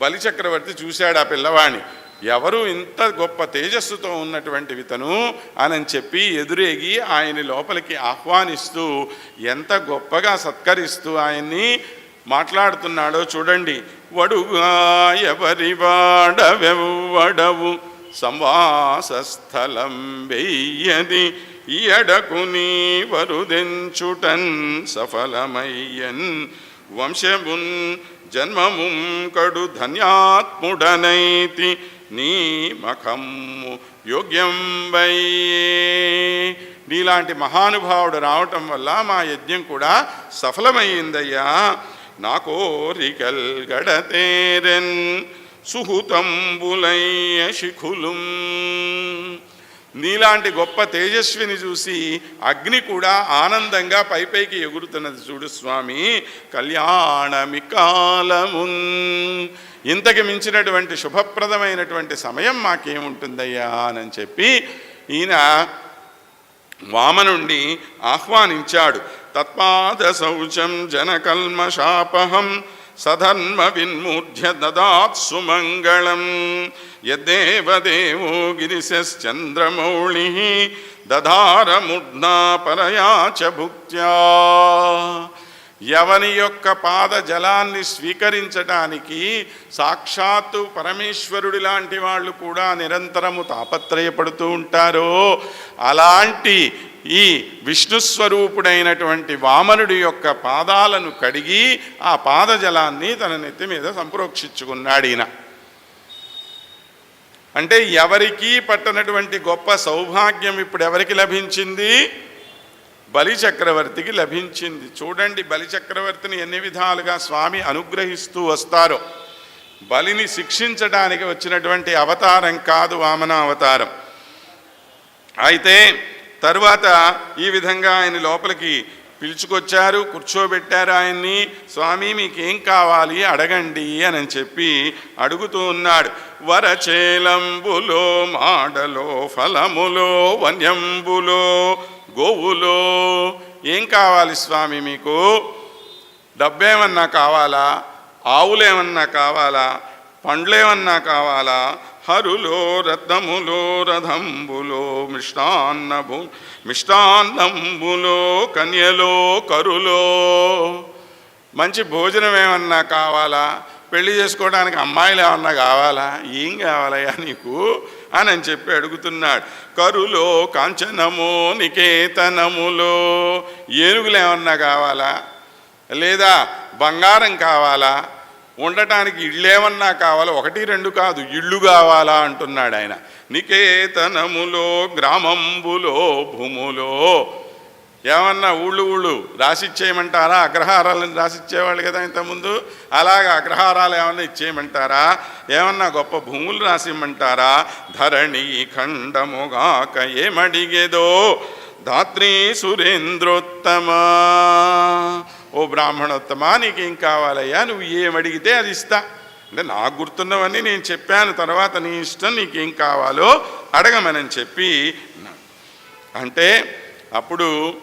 బలిచక్రవర్తి చూశాడు ఆ పిల్లవాణ్ణి. ఎవరు ఇంత గొప్ప తేజస్సుతో ఉన్నటువంటి వితను అని చెప్పి ఎదురేగి ఆయన్ని లోపలికి ఆహ్వానిస్తూ ఎంత గొప్పగా సత్కరిస్తూ ఆయన్ని మాట్లాడుతున్నాడో చూడండి. వడుగా ఎవరి వాడవెవ్వడవు? సంవాసస్థలం వెయ్యది ఎడకు నీ వరుదెంచుటన్ సఫలమయ్యన్. వంశమున్ జన్మముం కడు ధన్యాత్ముడనైతి నీ మఖమ్ము యోగ్యం వయ్యే నీలాంటి మహానుభావుడు రావటం వల్ల మా యజ్ఞం కూడా సఫలమైందయ్యా. నా కోరికల్ గడతేరెన్ సుహుతంబులయ్య శిఖులుం. నీలాంటి గొప్ప తేజస్విని చూసి అగ్ని కూడా ఆనందంగా పైపైకి ఎగురుతున్నది చూడు స్వామి. కళ్యాణమికాలమున్ ఇంతకి మించినటువంటి శుభప్రదమైనటువంటి సమయం మాకేముంటుందయ్యా అని చెప్పి ఈయన వామనుండి ఆహ్వానించాడు. తత్పాద శౌచం జనకల్మశాపహం सधर्मविन्मूढ्य ददात् सुमङ्गलम् यद्देवदेवो गिरिशश्चन्द्रमौळिः दधारमुर्धा परया च भुक्त्या ఎవని యొక్క పాద జలాన్ని స్వీకరించటానికి సాక్షాత్తు పరమేశ్వరుడి లాంటి వాళ్ళు కూడా నిరంతరము తాపత్రయపడుతూ ఉంటారో. అలాంటి ఈ విష్ణు స్వరూపుడైనటువంటి వామనుడి యొక్క పాదాలను కడిగి ఆ పాదజలాన్ని తన నెత్తి మీద సంప్రోక్షించుకున్నాడు ఈయన. అంటే ఎవరికీ పట్టనటువంటి గొప్ప సౌభాగ్యం ఇప్పుడు ఎవరికి లభించింది? బలి చక్రవర్తికి లభించింది. చూడండి బలిచక్రవర్తిని ఎన్ని విధాలుగా స్వామి అనుగ్రహిస్తూ వస్తారో. బలిని శిక్షించడానికి వచ్చినటువంటి అవతారం కాదు వామన అవతారం అయితే తరువాత ఈ విధంగా ఆయన లోపలికి పిలుచుకొచ్చారు కూర్చోబెట్టారు ఆయన్ని. స్వామి మీకేం కావాలి? అడగండి అని చెప్పి అడుగుతూ ఉన్నాడు. వరచేలంబులో మాడలో ఫలములో వన్యంబులో గోవులో. ఏం కావాలి స్వామి మీకు? డబ్బేమన్నా కావాలా? ఆవులేమన్నా కావాలా? పండ్లేమన్నా కావాలా? హరులో రథములో రథంబులో మిష్టాన్నభు మిష్టాన్నంబులో కన్యలో కరులో. మంచి భోజనం ఏమన్నా కావాలా? పెళ్ళి చేసుకోవడానికి అమ్మాయిలు ఏమన్నా కావాలా? ఏం కావాలయ్యా నీకు? అని చెప్పి అడుగుతున్నాడు. కరులో కాంచనము నికేతనములో ఏనుగులు ఏమన్నా కావాలా? లేదా బంగారం కావాలా? ఉండటానికి ఇళ్ళేమన్నా కావాలా? ఒకటి రెండు కాదు ఇళ్ళు కావాలా అంటున్నాడు ఆయన. నికేతనములో గ్రామంబులో భూములో ఏమన్నా ఊళ్ళు ఊళ్ళు రాసిచ్చేయమంటారా? అగ్రహారాలను రాసిచ్చేవాళ్ళు కదా ఇంతకుముందు. అలాగా అగ్రహారాలు ఏమన్నా ఇచ్చేయమంటారా? ఏమన్నా గొప్ప భూములు రాసిమ్మంటారా? ధరణి ఖండముగాక ఏమడిగేదో? ధాత్రి సురేంద్రోత్తమా. ఓ బ్రాహ్మణోత్తమా నీకేం కావాలయ్యా? నువ్వు ఏమడిగితే అది ఇస్తా. అంటే నాకు గుర్తున్నవన్నీ నేను చెప్పాను. తర్వాత నీ ఇష్టం నీకేం కావాలో అడగమనని చెప్పి అంటే అప్పుడు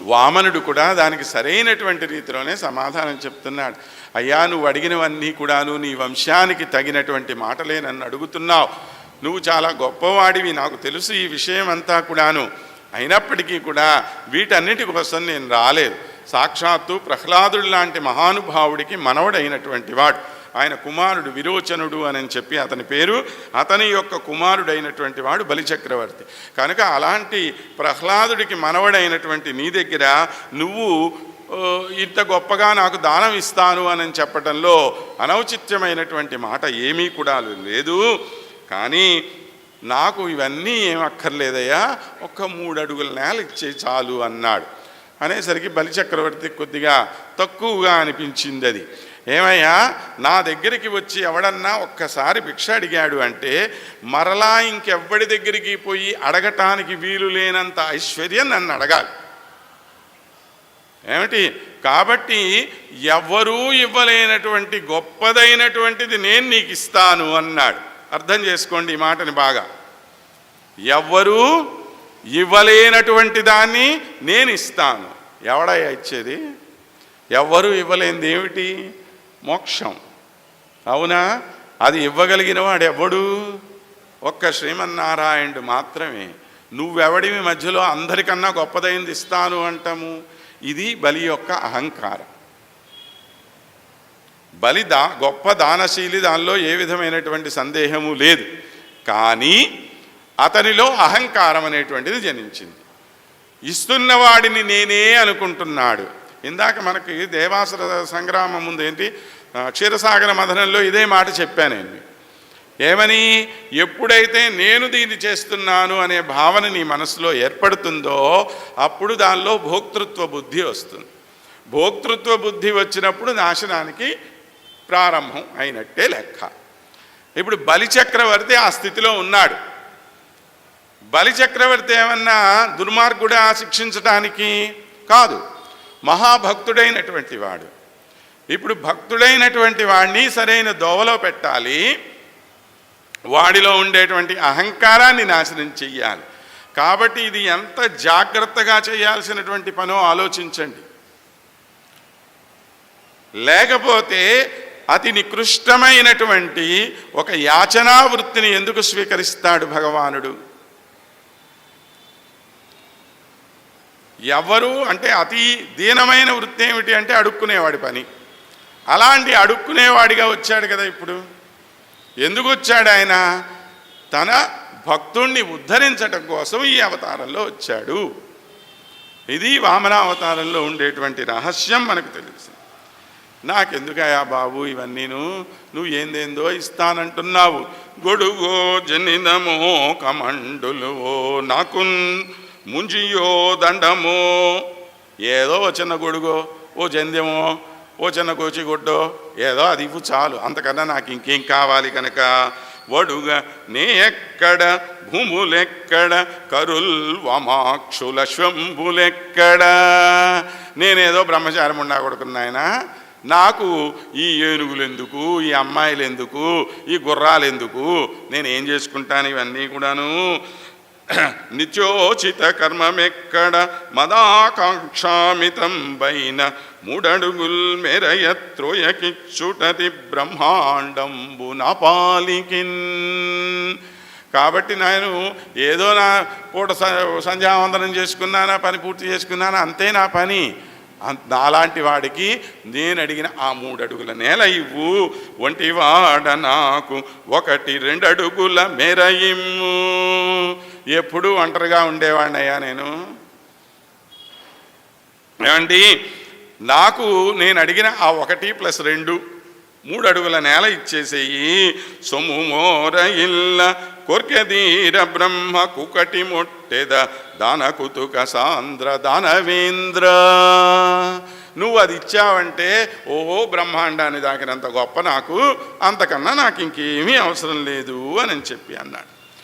వామనుడు కూడా దానికి సరైనటువంటి రీతిలోనే సమాధానం చెప్తున్నాడు. అయ్యా నువ్వు అడిగినవన్నీ కూడాను నీ వంశానికి తగినటువంటి మాటలే నన్ను అడుగుతున్నావు. నువ్వు చాలా గొప్పవాడివి నాకు తెలుసు ఈ విషయం అంతా కూడాను. అయినప్పటికీ కూడా వీటన్నిటి కోసం నేను రాలేదు. సాక్షాత్తు ప్రహ్లాదుడు లాంటి మహానుభావుడికి మనవడైనటువంటి వాడు. ఆయన కుమారుడు విరోచనుడు అని చెప్పి అతని పేరు అతని యొక్క కుమారుడైనటువంటి వాడు బలిచక్రవర్తి. కనుక అలాంటి ప్రహ్లాదుడికి మనవడైనటువంటి నీ దగ్గర నువ్వు ఇంత గొప్పగా నాకు దానం ఇస్తాను అని చెప్పటంలో అనౌచిత్యమైనటువంటి మాట ఏమీ కూడా లేదు. కానీ నాకు ఇవన్నీ ఏం అక్కర్లేదయ్యా ఒక్క మూడు అడుగుల నేల ఇచ్చే చాలు అన్నాడు. అనేసరికి బలిచక్రవర్తి కొద్దిగా తక్కువగా అనిపించింది అది. ఏమయ్యా నా దగ్గరికి వచ్చి ఎవడన్నా ఒక్కసారి భిక్ష అడిగాడు అంటే మరలా ఇంకెవ్వడి దగ్గరికి పోయి అడగటానికి వీలు లేనంత ఐశ్వర్యం నన్ను అడగాలి. ఏమిటి? కాబట్టి ఎవ్వరూ ఇవ్వలేనటువంటి గొప్పదైనటువంటిది నేను నీకు ఇస్తాను అన్నాడు. అర్థం చేసుకోండి ఈ మాటని బాగా. ఎవ్వరూ ఇవ్వలేనటువంటి దాన్ని నేను ఇస్తాను. ఎవడయ్యా ఇచ్చేది? ఎవ్వరూ ఇవ్వలేనిది ఏమిటి? మోక్షం. అవునా? అది ఇవ్వగలిగిన వాడు ఎవడు? ఒక్క శ్రీమన్నారాయణుడు మాత్రమే. నువ్వెవడివి మధ్యలో? అందరికన్నా గొప్పదైంది ఇస్తాను అంటాము. ఇది బలి యొక్క అహంకారం. బలి దా గొప్ప దానశీలి దానిలో ఏ విధమైనటువంటి సందేహము లేదు. కానీ అతనిలో అహంకారం అనేటువంటిది జనించింది. ఇస్తున్నవాడిని నేనే అనుకుంటున్నాడు. ఇందాక మనకి దేవాసుర సంగ్రామం ముందు ఏంటి? క్షీరసాగర మథనంలో ఇదే మాట చెప్పాను నేను. ఏమని? ఎప్పుడైతే నేను దీన్ని చేస్తున్నాను అనే భావన నీ మనసులో ఏర్పడుతుందో అప్పుడు దానిలో భోక్తృత్వ బుద్ధి వస్తుంది. భోక్తృత్వ బుద్ధి వచ్చినప్పుడు నాశనానికి ప్రారంభం అయినట్టే లెక్క. ఇప్పుడు బలిచక్రవర్తి ఆ స్థితిలో ఉన్నాడు. బలిచక్రవర్తి ఏమన్నా దుర్మార్గుడా శిక్షించటానికి? కాదు. మహాభక్తుడైనటువంటి వాడు. ఇప్పుడు భక్తుడైనటువంటి వాడిని సరైన దోవలో పెట్టాలి. వాడిలో ఉండేటువంటి అహంకారాన్ని నాశనం చెయ్యాలి. కాబట్టి ఇది ఎంత జాగ్రత్తగా చేయాల్సినటువంటి పనో ఆలోచించండి. లేకపోతే అతి నికృష్టమైనటువంటి ఒక యాచనా వృత్తిని ఎందుకు స్వీకరిస్తాడు భగవానుడు? ఎవరు అంటే అతి దీనమైన వృత్తి ఏమిటి అంటే అడుక్కునేవాడి పని. అలాంటి అడుక్కునేవాడిగా వచ్చాడు కదా ఇప్పుడు. ఎందుకు వచ్చాడు ఆయన? తన భక్తుణ్ణి ఉద్ధరించటం కోసం ఈ అవతారంలో వచ్చాడు. ఇది వామనావతారంలో ఉండేటువంటి రహస్యం మనకు తెలుసు. నాకెందుకయా బాబు ఇవన్నీను? నువ్వు ఏందేందో ఇస్తానంటున్నావు. గొడుగో జనినమో కమండులువో నాకు ముంజియో దండమో. ఏదో ఓ చిన్న గొడుగో ఓ జంద్యమో ఓ చిన్న కోచిగుడ్డో ఏదో అది ఇవ్వు చాలు. అంతకన్నా నాకు ఇంకేం కావాలి కనుక? వడుగా నే ఎక్కడ భూములెక్కడ? కరుల్ వమాక్షుల శంభులెక్కడ? నేనేదో బ్రహ్మచారం ఉండా కొడుకున్నాయన నాకు ఈ ఏనుగులు ఎందుకు ఈ అమ్మాయిలు ఎందుకు ఈ గుర్రాలు ఎందుకు నేను ఏం చేసుకుంటాను ఇవన్నీ కూడాను? నిత్యోచిత కర్మమెక్కడ మదాకాంక్షామితం పైన మూడడుగుల్ మెరయత్రోయకిచ్చుటది బ్రహ్మాండంబు నా పాలికిన్ కాబట్టి నేను ఏదో నా పూట స- సంధ్యావందనం చేసుకున్నానా పని పూర్తి చేసుకున్నానా అంతే నా పని. అం- నాలాంటి వాడికి నేను అడిగిన ఆ మూడు అడుగుల నేల ఇవ్వు. ఒంటివాడ నాకు ఒకటి రెండు అడుగుల మేర ఎప్పుడూ ఒంటరిగా ఉండేవాడినయ్యా నేను. ఏమండి? నాకు నేను అడిగిన ఆ ఒకటి ప్లస్ రెండు మూడు అడుగుల నేల ఇచ్చేసేయి. సొమ్ము మోర ఇల్ల కొర్కదీర బ్రహ్మ కుకటి మొట్టెద దాన కుతుక సాంద్ర దానవేంద్ర. నువ్వు అది ఇచ్చావంటే ఓ బ్రహ్మాండాన్ని దాకినంత గొప్ప నాకు అంతకన్నా నాకు ఇంకేమీ అవసరం లేదు అని చెప్పి అన్నాడు.